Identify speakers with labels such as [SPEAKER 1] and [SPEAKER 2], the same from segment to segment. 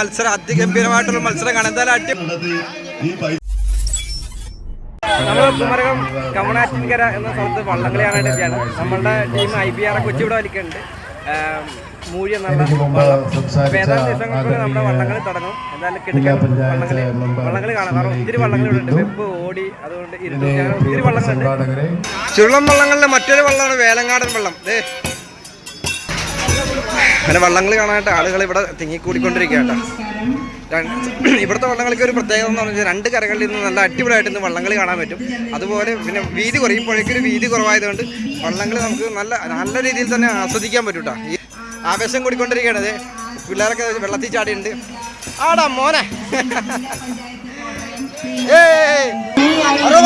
[SPEAKER 1] മത്സരം അതിഗംഭീരമായിട്ടുള്ള മത്സരം കാണാൻ എന്തായാലും അടി നമ്മൾ കുമരകം കമണാറ്റിൻകര എന്ന സ്ഥലത്ത് വള്ളംകളിയാണ് എത്തിയാണ് നമ്മളുടെ ടീം ഐ പി ആറെ കൊച്ചി ഇവിടെ വലിക്കുന്നുണ്ട്. മൂഴി എന്നുള്ള വള്ളം. ഏതാനും ദിവസങ്ങൾക്ക് നമ്മുടെ വള്ളംകളി തുടങ്ങും. എന്തായാലും കിടക്കാൻ വള്ളംകളി. വള്ളംകളി കാണാം. കാരണം ഒത്തിരി വള്ളങ്ങൾ ഇവിടെ ഉണ്ട് വെപ്പ് ഓടി അതുകൊണ്ട് ഇരുന്ന് അങ്ങനെ ഒത്തിരി വള്ളങ്ങളുണ്ട്. ചുരുളം വള്ളങ്ങളിലെ മറ്റൊരു വള്ളമാണ് വേലങ്ങാടൻ വള്ളം. ദേ അങ്ങനെ വള്ളങ്ങൾ കാണാനായിട്ട് ആളുകൾ ഇവിടെ തിങ്ങിക്കൂടിക്കൊണ്ടിരിക്കുകയാണ് ഇവിടുത്തെ വള്ളങ്ങൾക്ക് ഒരു പ്രത്യേകത എന്ന് പറഞ്ഞാൽ രണ്ട് കരകളിൽ നിന്ന് നല്ല അടിപൊളിയായിട്ട് ഇന്ന് വള്ളങ്ങൾ കാണാൻ പറ്റും. അതുപോലെ പിന്നെ വീതി കുറയും പുഴയ്ക്കൊരു വീതി കുറവായതുകൊണ്ട് വള്ളങ്ങൾ നമുക്ക് നല്ല നല്ല രീതിയിൽ തന്നെ ആസ്വദിക്കാൻ പറ്റും കേട്ടോ ഈ ആവേശം കൂടിക്കൊണ്ടിരിക്കുകയാണ്. ദേ പിള്ളേരൊക്കെ വെള്ളത്തിൽ ചാടിയുണ്ട് ആടാ മോനെ. ഏ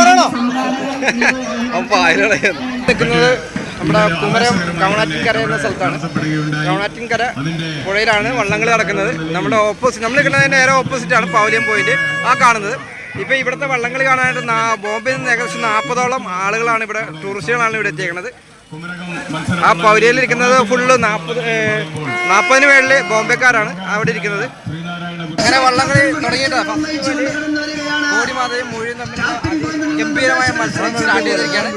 [SPEAKER 1] പറയണോ? അപ്പം ആയിരുന്നു നിൽക്കുന്നത് നമ്മുടെ കുമരം കവണാറ്റിൻകര എന്ന സ്ഥലത്താണ്. കവണാറ്റിൻകര പുഴയിലാണ് വള്ളങ്ങൾ നടക്കുന്നത്. നമ്മുടെ ഓപ്പോസിറ്റ് നമ്മൾ നിൽക്കുന്നതിന്റെ നേരെ ഓപ്പോസിറ്റ് ആണ് പൗലിയം പോയിന്റ് ആ കാണുന്നത്. ഇപ്പോൾ ഇവിടുത്തെ വള്ളങ്ങൾ കാണാനായിട്ട് ബോംബെ ബോംബെയിൽ നിന്ന് ഏകദേശം നാൽപ്പതോളം ആളുകളാണ് ഇവിടെ ടൂറിസ്റ്റുകളാണ് ഇവിടെ എത്തിയേക്കുന്നത്. ആ പൗലിയിൽ ഇരിക്കുന്നത് ഫുള്ള് നാൽപ്പത് നാൽപ്പതിന് മേളിൽ ബോംബെക്കാരാണ് അവിടെ ഇരിക്കുന്നത്. അങ്ങനെ വള്ളങ്ങൾ തുടങ്ങിയിട്ടാണ് കോടിമാതയും മുഴുവൻ തമ്മിൽ ഗംഭീരമായ മത്സരം സ്റ്റാർട്ട് ചെയ്തിരിക്കുകയാണ്.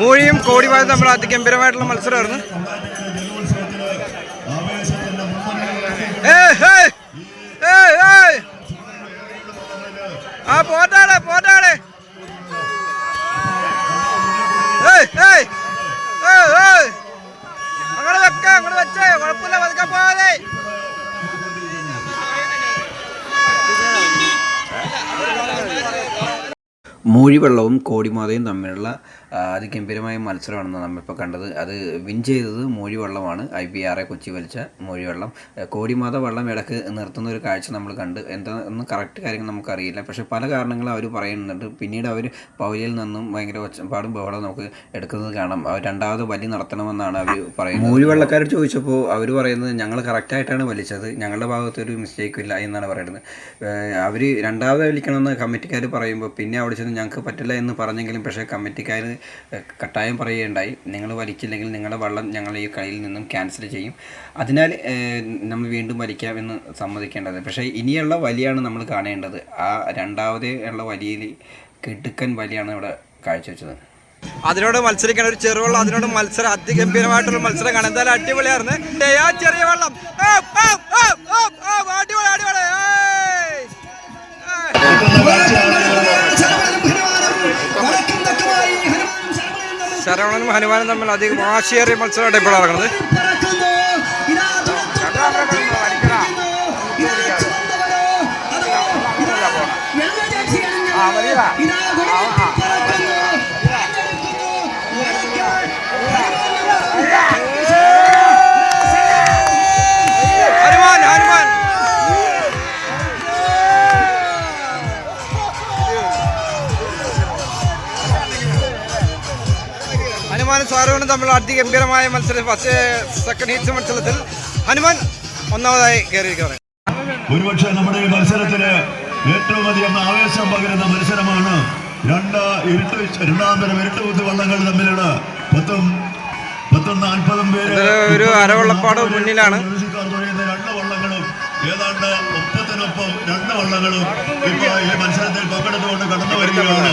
[SPEAKER 1] മൂഴിയും കോടിമാതയും തമ്മിൽ അതിഗംഭീരമായിട്ടുള്ള മത്സരമായിരുന്നു.
[SPEAKER 2] ഏ ആവേശത്തിന്റെ
[SPEAKER 1] ആ പോട്ടാളെ പോട്ടാളെ. അങ്ങോട്ട് വെക്ക അങ്ങോട്ട് വെച്ചേ. കുഴപ്പമില്ല പതുക്കെ പോവാതെ
[SPEAKER 3] മൂഴിവെള്ളവും കോടിമാതയും തമ്മിലുള്ള അതിഗംഭീരമായ മത്സരമാണെന്ന് നമ്മളിപ്പോൾ കണ്ടത്. അത് വിൻ ചെയ്തത് മൂഴിവെള്ളമാണ് ഐ പി ആറെ കൊച്ചി വലിച്ച മൂഴിവെള്ളം കോടിമാത വെള്ളം ഇടയ്ക്ക് നിർത്തുന്ന ഒരു കാഴ്ച നമ്മൾ കണ്ട്. എന്താണെന്ന് കറക്റ്റ് കാര്യങ്ങൾ നമുക്കറിയില്ല. പക്ഷേ പല കാരണങ്ങളും അവർ പറയുന്നുണ്ട്. പിന്നീട് അവർ പൗലിയിൽ നിന്നും ഭയങ്കര ഒച്ചപ്പാടും ബഹളം നമുക്ക് എടുക്കുന്നത് കാണാം. അവർ രണ്ടാമത് വലി നടത്തണമെന്നാണ് അവർ പറയുന്നത്. മൂഴിവെള്ളക്കാരോട് ചോദിച്ചപ്പോൾ അവർ പറയുന്നത് ഞങ്ങൾ കറക്റ്റായിട്ടാണ് വലിച്ചത്. ഞങ്ങളുടെ ഭാഗത്ത് ഒരു മിസ്റ്റേക്കും ഇല്ല എന്നാണ് പറയുന്നത്. അവർ രണ്ടാമത് വലിക്കണമെന്ന് കമ്മിറ്റിക്കാർ പറയുമ്പോൾ പിന്നെ അവിടെ ചെന്ന് ഞങ്ങൾക്ക് പറ്റില്ല എന്ന് പറഞ്ഞെങ്കിലും പക്ഷേ കമ്മിറ്റിക്കാർ കട്ടായം പറയുകയുണ്ടായി. നിങ്ങൾ വലിച്ചില്ലെങ്കിൽ നിങ്ങളുടെ വള്ളം ഞങ്ങൾ ഈ കളിയിൽ നിന്നും ക്യാൻസൽ ചെയ്യും. അതിനാൽ നമ്മൾ വീണ്ടും വലിക്കാമെന്ന് സമ്മതിക്കേണ്ടത്. പക്ഷേ ഇനിയുള്ള വലിയാണ് നമ്മൾ കാണേണ്ടത്. ആ രണ്ടാമതേ ഉള്ള വലിയിൽ കിടുക്കൻ വലിയാണ് ഇവിടെ കാഴ്ചവെച്ചത്.
[SPEAKER 1] അതിനോട് മത്സരിക്കണം ഒരു ചെറുവെള്ളം അതിനോട് മത്സരം അതിഗംഭീരമായിട്ടുള്ള മത്സരം കാണാൻ എന്തായാലും അടിപൊളിയായിരുന്നു. ചെറിയ വെള്ളം. അടിപൊളി അടിപൊളി. ശരവണനും ഹനുമാനും തമ്മിൽ അധികം വാശിയേറിയ മത്സരമായിട്ട് ഇപ്പോൾ നടക്കുന്നത്. തമ്മിൽ അതിഗംഭീരമായ മത്സരം. ഫസ്റ്റ് സെക്കൻഡ് ഹീറ്റ് മത്സരത്തിൽ ഹനുമാൻ ഒന്നാമതായി കയറിയിരിക്കുകയാണ്.
[SPEAKER 2] ഒരുപക്ഷെ നമ്മുടെ ഈ മത്സരത്തിൽ ഏറ്റവും അധികം ആവേശം പകരുന്ന മത്സരമാണ് രണ്ട് ഇരുട്ട് രണ്ടാം തരം ഇരുട്ടുകുത്ത് വള്ളങ്ങൾ തമ്മിലുള്ള പത്തും പത്തും നാൽപ്പതും പേര്
[SPEAKER 1] ഒരു അരവള്ളപ്പാട് മുന്നിലാണ്.
[SPEAKER 2] രണ്ട് വള്ളങ്ങളും ഏതാണ്ട് ഒപ്പത്തിനൊപ്പം രണ്ട് വള്ളങ്ങളും ഇപ്പൊ ഈ മത്സരത്തിൽ പങ്കെടുത്തുകൊണ്ട് കടന്നു വരികയാണ്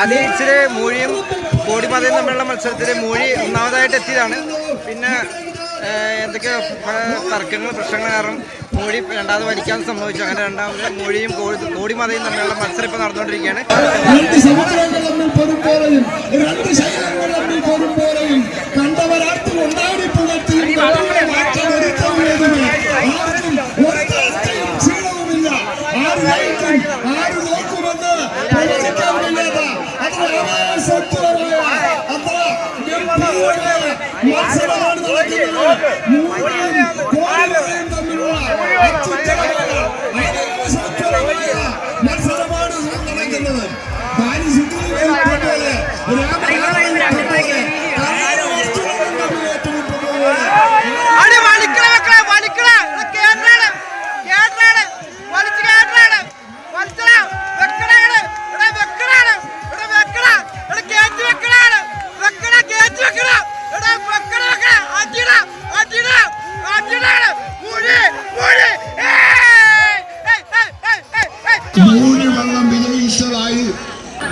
[SPEAKER 1] ആദ്യം ഇച്ചിരി മൂഴിയും കോടിമതയും തമ്മിലുള്ള മത്സരത്തിൽ മൂഴി ഒന്നാമതായിട്ട് എത്തിയതാണ്. പിന്നെ എന്തൊക്കെയോ തർക്കങ്ങൾ പ്രശ്നങ്ങൾ കാരണം മൂഴി രണ്ടാമത് വലിക്കാൻ സംഭവിച്ചു. അങ്ങനെ രണ്ടാമത് മൂഴിയും കോടി കോടിമതയും തമ്മിലുള്ള മത്സരം ഇപ്പോൾ നടന്നുകൊണ്ടിരിക്കുകയാണ്.
[SPEAKER 4] രണ്ട്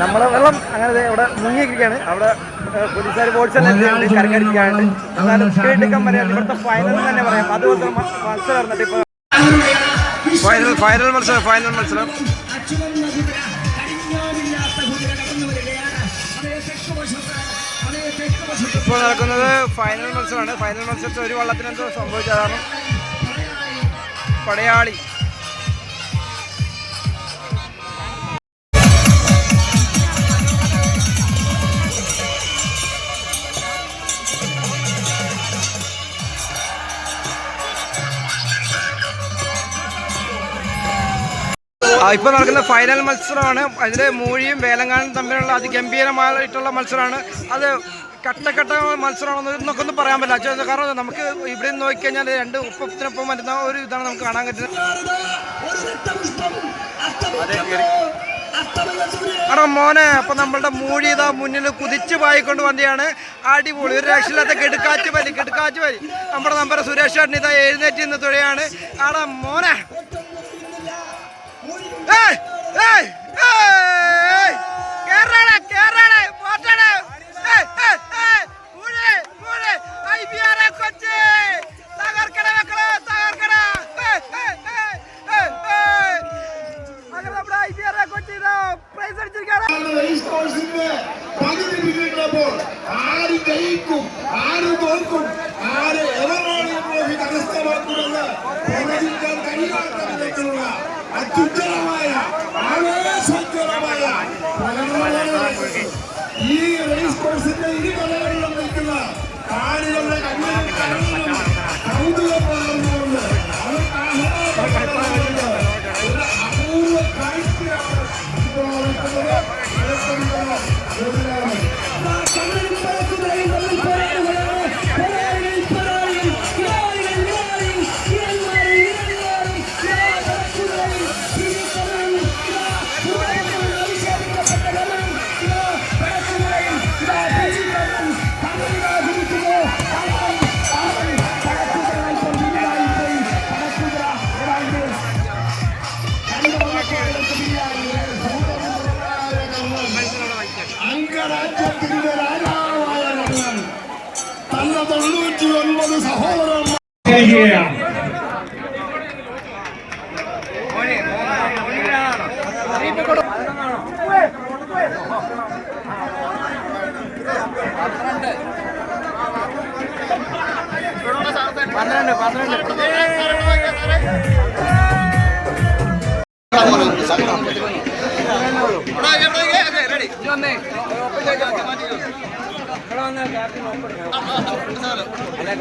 [SPEAKER 1] നമ്മളെ വെള്ളം അങ്ങനെ ദേ ഇവിടെ മുങ്ങിയിരിക്കുകയാണ്. അവിടെ പോലീസുകാർ ബോട്ട്സ് കരകരിക്കുകയാണ് എന്നാലും എടുക്കാൻ പറയാം ഇവിടുത്തെ ഫൈനൽ തന്നെ പറയാം. അതുപോലെ മത്സരം നടന്നിട്ട് ഇപ്പൊ ഫൈനൽ ഫൈനൽ മത്സരം ഫൈനൽ മത്സരം. ഇപ്പോൾ നടക്കുന്നത് ഫൈനൽ മത്സരമാണ്. ഫൈനൽ മത്സരത്തിൽ ഒരു വള്ളത്തിന് എന്തോ സംഭവിച്ചത് പടയാളി. ഇപ്പൊ നടക്കുന്ന ഫൈനൽ മത്സരമാണ്. അതിൽ മൂഴിയും വേലങ്ങാനും തമ്മിലുള്ള അതിഗംഭീരമായിട്ടുള്ള മത്സരമാണ്. അത് കട്ടക്കട്ട മത്സരമാണെന്ന് എന്നൊക്കെ ഒന്നും പറയാൻ പറ്റില്ല. കാരണം നമുക്ക് ഇവിടെ നിന്ന് നോക്കിക്കഴിഞ്ഞാൽ രണ്ട് ഒപ്പത്തിനൊപ്പം വരുന്ന ഒരു ഇതാണ് നമുക്ക് കാണാൻ പറ്റുന്നത്. എടാ മോനെ അപ്പൊ നമ്മളുടെ മൂഴി ഇതാ മുന്നിൽ കുതിച്ചു പായിക്കൊണ്ട് വണ്ടിയാണ്. അടിപൊളി. ഒരു രക്ഷയില്ലാത്ത കെടുക്കാറ്റ് വലി കെടുക്കാറ്റ് വലി നമ്മുടെ നമ്പർ സുരേഷ് ചേട്ടൻ ഇതാ എഴുന്നേറ്റ് നിന്ന് തുഴയാണ്. ആടാ മോനെ
[SPEAKER 4] ¡Ey! ¡Ey! ¡Ey! ¡Qué rara, qué! ഈ റേസ് കോഴ്സിന്റെ ഇരു കലകളിലും നിൽക്കുന്ന കാണികളുടെ കണ്ണിലും കരളിലും കൗതുകം തൊണ്ണൂറ്റി ഒൻപത് സഹോദരന്മാർ.
[SPEAKER 1] പന്ത്രണ്ട് പന്ത്രണ്ട്. అలాగే